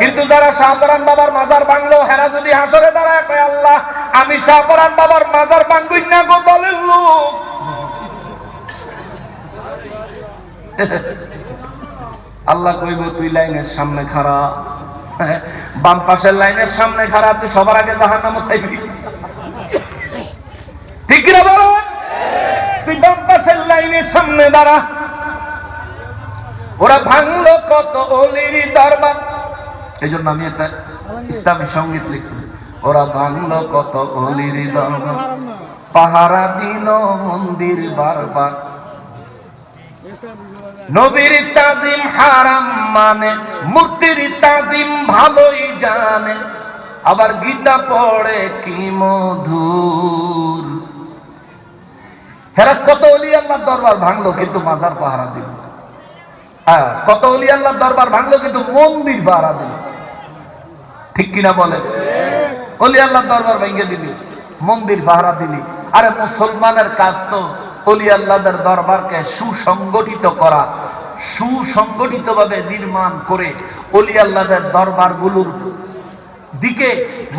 কিন্তু যারা শাহপরান বাবার মাজার বাংলো হেরা যদি হাসরে দাঁড়ায় কয় আল্লাহ আমি শাহপরান বাবার মাজার বাঙ্গুই না গো দলের লোক। আল্লাহ কইব তুই লাইনের সামনে খাড়া। বাম পাশের লাইনের সামনে খাড়া তুই সবার আগে জাহান নাম চাইবি। ঠিক কিনা বল? তুই বাম পাশের লাইনের সামনে দাঁড়া। ওরা ভাঙলো কত অলির দরবার। এই জন্য আমি একটা ইসলামী সংগীত লিখছি। ওরা ভাঙলো কত অলির পাহারা দিল মন্দির বারবার। নবীর তাজিম হারাম মানে মূর্তির তাজিম ভালোই জানে। আবার গীতা পড়ে কি মধুর। হেরা কত অলি আল্লাহর দরবার ভাঙলো কিন্তু মাজার পাহারা দিল। হ্যাঁ কত অলি আল্লাহর দরবার ভাঙলো কিন্তু মন্দির পাহারা দিল। ঠিক কিনা বলে অলি আল্লাহ দরবার ভেঙে দিলি, মন্দির পাহারা দিলি। আরে মুসলমানের কাজ তো অলি আল্লাহদের দরবারকে সুসংগঠিত করা সুসংগঠিত ভাবে নির্মাণ করে অলি আল্লাহদের দরবারগুলোর দিকে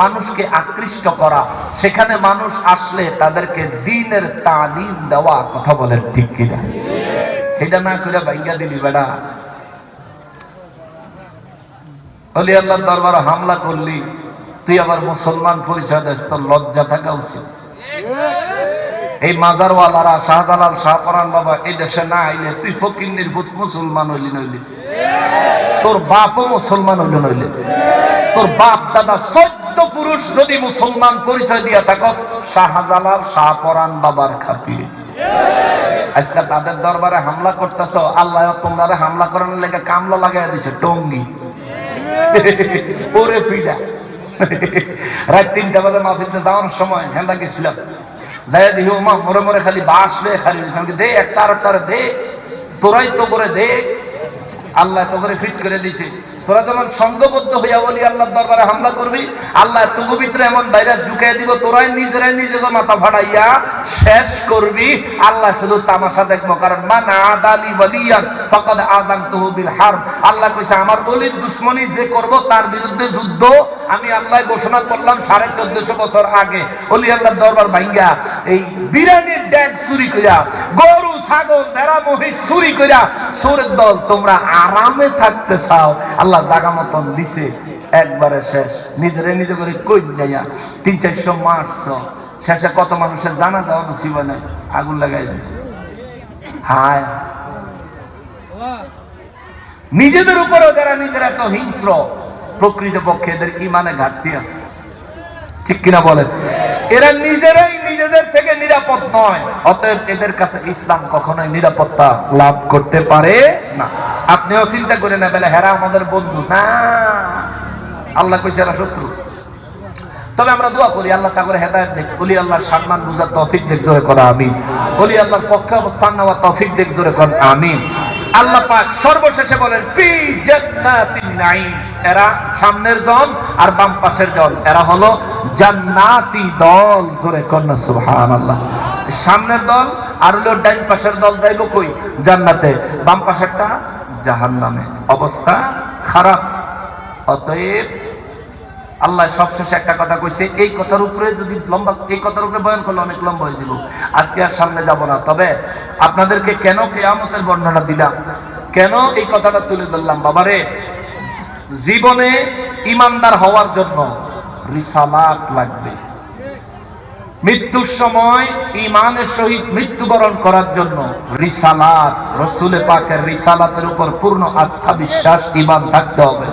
মানুষকে আকৃষ্ট করা। সেখানে মানুষ আসলে তাদেরকে দিনের তালিম দেওয়া কথা বলেন ঠিক কিনা? এটা না করে ভাইঙ্গা দিলি বেড়া। অলি আল্লাহর দরবারে হামলা করলি, তুই আবার মুসলমান পরিচয় দিস, তোর লজ্জা থাকা উচিত। এই মাজারওয়ালারা, শাহজালাল শাহপরান বাবা, এই দেশে না আইলে তুই ফকির, নির্ভূত মুসলমান হইলি নইলি তোর বাপও মুসলমান হইল নইলে তোর বাপ, দাদা, চোদ্দ পুরুষ যদি মুসলমান পরিচয় দিয়া থাকো, শাহজালাল শাহপরান বাবার খাতিরে। আচ্ছা তাদের দরবারে হামলা করতেছ, আল্লাহ তোমরা হামলা করানোর লেগে কামলা লাগাই দিছে, টঙ্গি। ওরে ফিডা। রাত তিনটা বাজে মাহফিলতে যাওয়ার সময় হেন্দা গেছিলাম। যাইয়া দেখি ওমা মরে মরে খালি বাস রে খালি দে, একটা আর একটা দে, তোরাই তো করে দে। আল্লাহ তো করে ফিট করে দিছে। তোরা যেমন সঙ্গবদ্ধ হইয়া বলি, আল্লাহর দরবারে হামলা করবি, আল্লাহ তবু ভিতরে এমন ভাইরাস ঢুকাই দিব, তোরাই নিজেরাই নিজেকে মাথা ফাড়াইয়া শেষ করবি। আল্লাহ শুধু তামাশা দেখব, কারণ মান আদালি বলিয়ান ফকাদ আদান তহবিল হার আল্লাহ কইছে, আমার বলির দুশ্মনী যে করব, তার বিরুদ্ধে যুদ্ধ। আমি আল্লাহ ঘোষণা করলাম সাড়ে চোদ্দশো বছর আগে। অলি আল্লাহর দরবার ভাঙ্গা এই বিরানির ড্যাগ চুরি কইরা, গরু, ছাগল, ভেড়া, মহিষ চুরি কইরা, সুরের দল, তোমরা আরামে থাকতে চাও। আল্লাহ জাগা মতন দিছে, একবারে শেষ। নিজেরে নিজে করে কই যাইয়া? তিন চারশো মাস শেষে কত মানুষের জানা যাওয়া নাই, আগুন লাগাই দিছে। হায়। নিজেদের উপরেও যারা নিজেরা এত হিংস্র প্রকৃত পক্ষে এদের ইমানে ঘাটতি আছে। ঠিক কিনা বলেন? এরা নিজেরাই নিজেদের থেকে নিরাপদ নয়, অতএব এদের কাছে ইসলাম কখনোই নিরাপত্তা লাভ করতে পারে না। আপনিও চিন্তা করে না, বেলা হেরা আমাদের বন্ধু। না, আল্লাহ কইছে এরা শত্রু। তবে আমরা দোয়া করি, আল্লাহ তা করে হেদায়ত দেখ। অলি আল্লাহর সম্মান বুঝার তৌফিক দেখ, জোরে করা, আমিন। অলি আল্লাহর পক্ষে অবস্থান নেওয়ার তৌফিক দেখ, জোরে কর, আমিন। আল্লাহ পাক সর্বশেষে বলেন, ফি জান্নাতিন নাঈম। এরা সামনের জন আর বাম পাশের জন। এরা হলো জান্নাতি দল, জোরে কর না, সুবহানাল্লাহ। সামনের দল আর হলো ডাইন পাশের দল যাইব কই? জান্নাতে। বাম পাশেরটা জাহান্নামে। অবস্থা খারাপ। অতএব আল্লাহ সবশেষে একটা কথা কইছে, এই কথার উপরে যদি লম্বা, এই কথার উপরে বয়ান করলে অনেক লম্বা হয়েছিল আজকে আর সামনে যাব না। তবে আপনাদেরকে কেন কেয়ামতের বর্ণনা দিলাম? কেন এই কথাটা তুলে ধরলাম? বাবারে, জীবনে ইমানদার হওয়ার জন্য রিসালাত লাগবে। মৃত্যুর সময় ইমানের সহিত মৃত্যুবরণ করার জন্য রিসালাত, রসুলে পাকের রিসালাতের উপর পূর্ণ আস্থা, বিশ্বাস ইমান থাকতে হবে।